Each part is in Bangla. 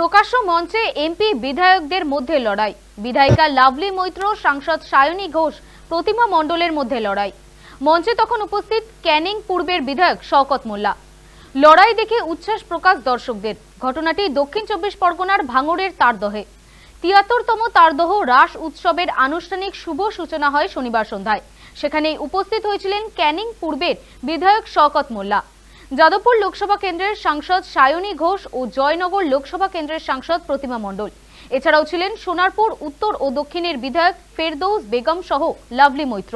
প্রকাশ্য মঞ্চে এমপি বিধায়কদের মধ্যে লড়াই। বিধায়িকা লাভলি মৈত্র, সাংসদ সায়নী ঘোষ প্রতিমা মণ্ডলের মধ্যে লড়াই। মঞ্চে তখন উপস্থিত ক্যানিং পূর্বের বিধায়ক শওকত মোল্লা। লড়াই দেখে উচ্ছ্বাস প্রকাশ দর্শকদের। ঘটনাটি দক্ষিণ চব্বিশ পরগনার ভাঙড়ের তারদহে। তিয়াত্তরতম তারদহ রাস উৎসবের আনুষ্ঠানিক শুভ সূচনা হয় শনিবার সন্ধ্যায়। সেখানে উপস্থিত হয়েছিলেন ক্যানিং পূর্বের বিধায়ক শওকত মোল্লা। যাদবপুর লোকসভা কেন্দ্রের সাংসদ সায়নী ঘোষ ও জয়নগর লোকসভা কেন্দ্রের সাংসদ প্রতিমা মণ্ডল। এছাড়াও ছিলেন সোনারপুর, উত্তর ও দক্ষিণের বিধায়ক ফেরদৌস বেগম সহ লাভলি মৈত্র।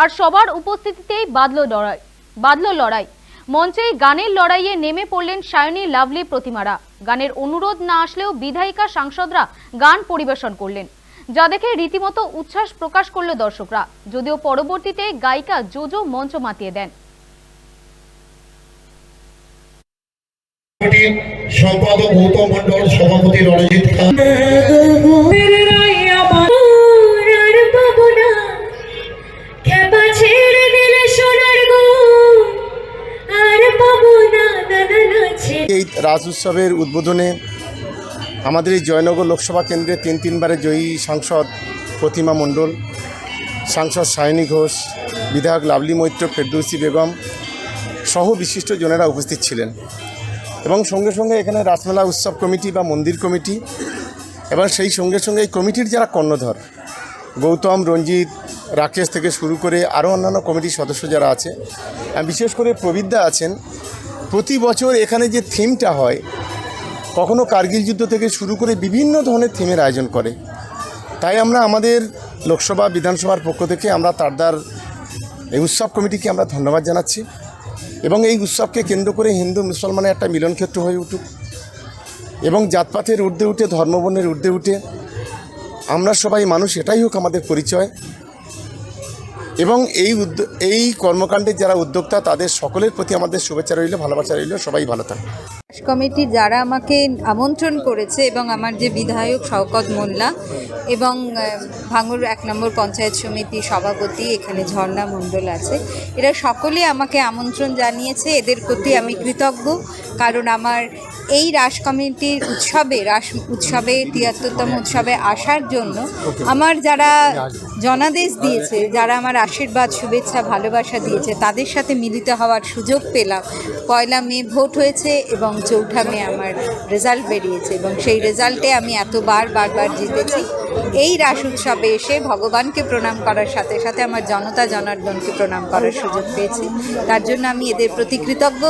আর সবার উপস্থিতিতেই বাদল লড়াই বাদল লড়াই। মঞ্চেই গানের লড়াইয়ে নেমে পড়লেন সায়নী, লাভলি প্রতিমারা। গানের অনুরোধ না আসলেও বিধায়িকা সাংসদরা গান পরিবেশন করলেন, যা দেখে রীতিমতো উচ্ছ্বাস প্রকাশ করল দর্শকরা। যদিও পরবর্তীতে গায়িকা জোজো মঞ্চ মাতিয়ে দেন। কমিটির সম্পাদক গৌতম মন্ডল সভাপতি রণজিৎ খান এই রাজ উৎসবের উদ্বোধনে আমাদের এই জয়নগর লোকসভা কেন্দ্রে তিন তিনবারে জয়ী সাংসদ প্রতিমা মণ্ডল সাংসদ সায়নী ঘোষ বিধায়ক লাভলি মৈত্র ফেরদৌসি বেগম সহ বিশিষ্ট জনেরা উপস্থিত ছিলেন। এবং সঙ্গে সঙ্গে এখানে রাসমেলা উৎসব কমিটি বা মন্দির কমিটি, এবং সেই সঙ্গে সঙ্গে এই কমিটির যারা কর্ণধর, গৌতম, রঞ্জিত, রাকেশ থেকে শুরু করে আরও অন্যান্য কমিটির সদস্য যারা আছে বিশেষ করে প্রবিদ্যা আছেন, প্রতি বছর এখানে যে থিমটা হয়, কখনো কার্গিল যুদ্ধ থেকে শুরু করে বিভিন্ন ধরনের থিমের আয়োজন করে। তাই আমরা আমাদের লোকসভা, বিধানসভার পক্ষ থেকে আমরা তারদার এই উৎসব কমিটিকে আমরা ধন্যবাদ জানাচ্ছি। এবং এই উৎসবকে কেন্দ্র করে হিন্দু মুসলমানের একটা মিলনক্ষেত্র হয়ে উঠুক। এবং জাতপাতের ঊর্ধ্বে উঠে, ধর্মবর্ণের ঊর্ধ্বে উঠে, আমরা সবাই মানুষ, এটাই হোক আমাদের পরিচয়। এবং এই এই কর্মকাণ্ডের যারা উদ্যোক্তা, তাদের সকলের প্রতি আমাদের শুভেচ্ছা রইল, ভালোবাসা রইল, সবাই ভালো থাকুন। কমিটির যারা আমাকে আমন্ত্রণ করেছে এবং আমার যে বিধায়ক শওকত মোল্লা এবং ভাঙুর এক নম্বর পঞ্চায়েত সমিতি সভাপতি এখানে ঝর্ণা মণ্ডল আছে এরা সকলে আমাকে আমন্ত্রণ জানিয়েছে। এদের প্রতি আমি কৃতজ্ঞ কারণ আমার এই রাস কমিটির উৎসবে রাস উৎসবে তিয়াত্তরতম উৎসবে আসার জন্য আমার যারা জনাদেশ দিয়েছে যারা আমার আশীর্বাদ শুভেচ্ছা ভালোবাসা দিয়েছে তাদের সাথে মিলিত হওয়ার সুযোগ পেলাম। পয়লা মে ভোট হয়েছে এবং চৌঠা মে আমার রেজাল্ট বেরিয়েছে এবং সেই রেজাল্টে আমি এতবার, বারবার জিতেছি। এই রাস উৎসবে এসে ভগবানকে প্রণাম করার সাথে সাথে আমার জনতা, জনার্দনকে প্রণাম করার সুযোগ পেয়েছি। তার জন্য আমি এদের প্রতি কৃতজ্ঞ।